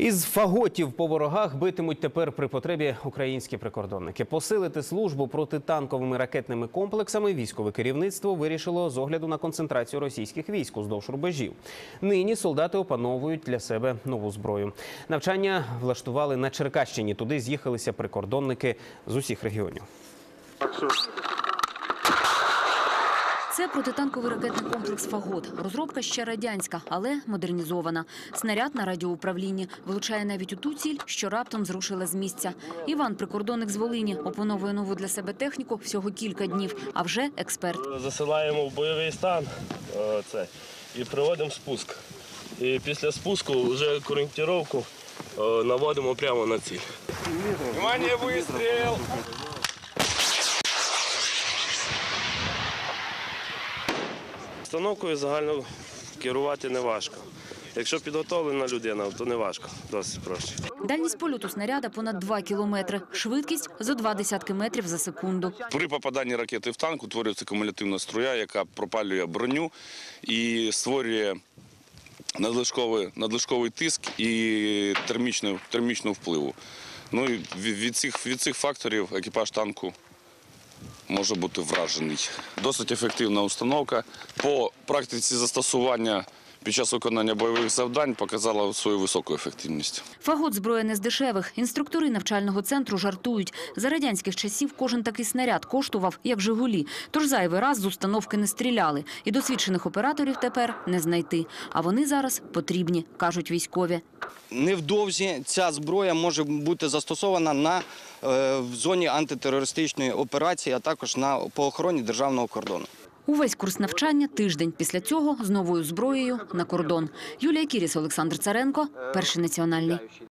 Із фаготів по ворогах битимуть тепер при потребі українські прикордонники. Посилити службу протитанковими ракетними комплексами військове керівництво вирішило з огляду на концентрацію російських військ уздовж рубежів. Нині солдати опановують для себе нову зброю. Навчання влаштували на Черкащині. Туди з'їхалися прикордонники з усіх регіонів. Це протитанковий ракетний комплекс «Фагот». Розробка ще радянська, але модернізована. Снаряд на радіоуправлінні влучає навіть у ту ціль, що раптом зрушила з місця. Іван, прикордонник з Волині, опановує нову для себе техніку всього кілька днів, а вже експерт. Засилаємо в бойовий стан е, це, і проводимо спуск. І після спуску вже коректировку е, наводимо прямо на ціль. Внимание, вистріл! Установкою загально керувати не важко. Якщо підготовлена людина, то не важко, досить проще. Дальність польоту снаряда понад 2 кілометри. Швидкість – зо два десятки метрів за секунду. При попаданні ракети в танк утворюється кумулятивна струя, яка пропалює броню і створює надлишковий, надлишковий тиск і термічну, термічну впливу. Ну і від, цих, від цих факторів екіпаж танку може бути вражений. Досить ефективна установка. По практиці застосування під час виконання бойових завдань показала свою високу ефективність. Фагот – зброя не з дешевих. Інструктори навчального центру жартують. За радянських часів кожен такий снаряд коштував, як «Жигулі». Тож зайвий раз з установки не стріляли. І досвідчених операторів тепер не знайти. А вони зараз потрібні, кажуть військові. Невдовзі ця зброя може бути застосована на е, в зоні антитерористичної операції, а також на по охороні державного кордону. Увесь курс навчання – тиждень. Після цього з новою зброєю на кордон. Юлія Кіріс, Олександр Царенко, Перший національний.